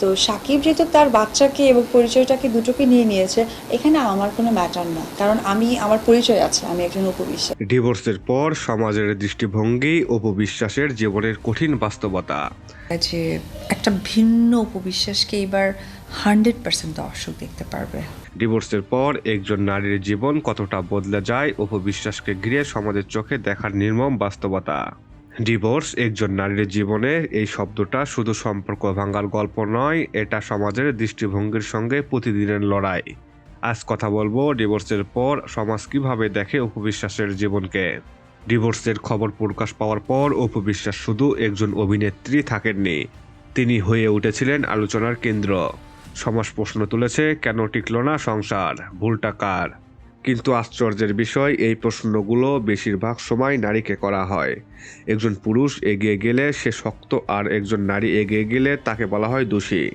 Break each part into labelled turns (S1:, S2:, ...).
S1: তো সাকিব যেহেতু তার বাচ্চাকে এবং পরিচয়টাকে দুটোকে নিয়ে নিয়েছে এখানে আমার কোনো ম্যাটার না। কারণ আমি আমার পরিচয় আছে আমি একজন উপবিশ্বাস
S2: ডিভোর্সের পর সমাজের দৃষ্টিভঙ্গি উপবিশ্বাসের জীবনের কঠিন বাস্তবতা।
S1: যে একটা ভিন্ন উপবিশ্বাসকে এবার হান্ড্রেড পার্সেন্ট দর্শক দেখতে পারবে।
S2: ডিভোর্সের পর একজন নারীর জীবন কতটা বদলে যায় উপবিশ্বাসকে ঘিরে সমাজের চোখে দেখার নির্মম বাস্তবতা। ডিভোর্স একজন নারীর জীবনে এই শব্দটা শুধু সম্পর্ক ভাঙার গল্প নয়, এটা সমাজের দৃষ্টিভঙ্গির সঙ্গে প্রতিদিনের লড়াই। আজ কথা বলব ডিভোর্সের পর সমাজ কীভাবে দেখে উপবিশ্বাসের জীবনকে। ডিভোর্সের খবর প্রকাশ পাওয়ার পর উপবিশ্বাস শুধু একজন অভিনেত্রী থাকেননি, তিনি হয়ে উঠেছিলেন আলোচনার কেন্দ্র। সমাজ প্রশ্ন তুলেছে, কেন টিকল না সংসার? ভুলটা কার? কিন্তু আশ্চর্যের বিষয় এই প্রশ্নগুলো বেশিরভাগ সময় নারীকে করা হয়। একজন পুরুষ এগিয়ে গেলে সে শক্ত আর একজন নারী এগিয়ে গেলে তাকে বলা হয় দোষী।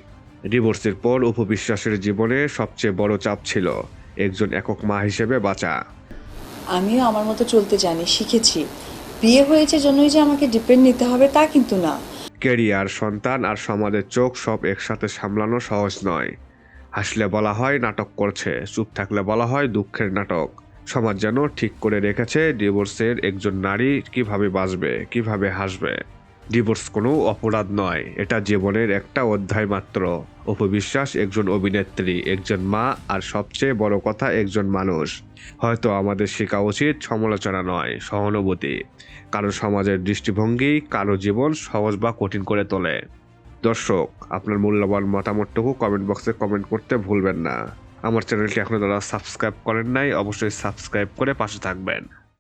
S2: ডিভোর্সের পর উপবিশ্বাসের জীবনে সবচেয়ে বড় চাপ ছিল একজন একক মা হিসেবে বাঁচা।
S1: আমিও আমার মতো চলতে জানি শিখেছি। বিয়ে হয়েছে জন্যই যে আমাকে ডিপেন্ড নিতে হবে তা কিন্তু না।
S2: ক্যারিয়ার সন্তান আর সমাজের চোখ সব একসাথে সামলানো সহজ নয়। হাসলে বলা হয়, নাটক করছে। চুপ থাকলে বলা হয়, দুঃখের নাটক। সমাজ যেন ঠিক করে রেখেছে, ডিভোর্সের একজন নারী কীভাবে বাঁচবে, কীভাবে হাসবে। ডিভোর্স কোনো অপরাধ নয়, এটা জীবনের একটা অধ্যায় মাত্র। উপবিশ্বাস একজন অভিনেত্রী, একজন মা, আর সবচেয়ে বড় কথা, একজন মানুষ। হয়তো আমাদের শেখা উচিত সমালোচনা নয়, সহানুভূতি। কারও সমাজের দৃষ্টিভঙ্গি, কারও জীবন সহজ বা কঠিন করে তোলে। দর্শক, আপনার মূল্যবান মতামতটুকু কমেন্ট বক্সে কমেন্ট করতে ভুলবেন না। আমার চ্যানেলটি এখনও যারা সাবস্ক্রাইব করেন নাই, অবশ্যই সাবস্ক্রাইব করে পাশে থাকবেন।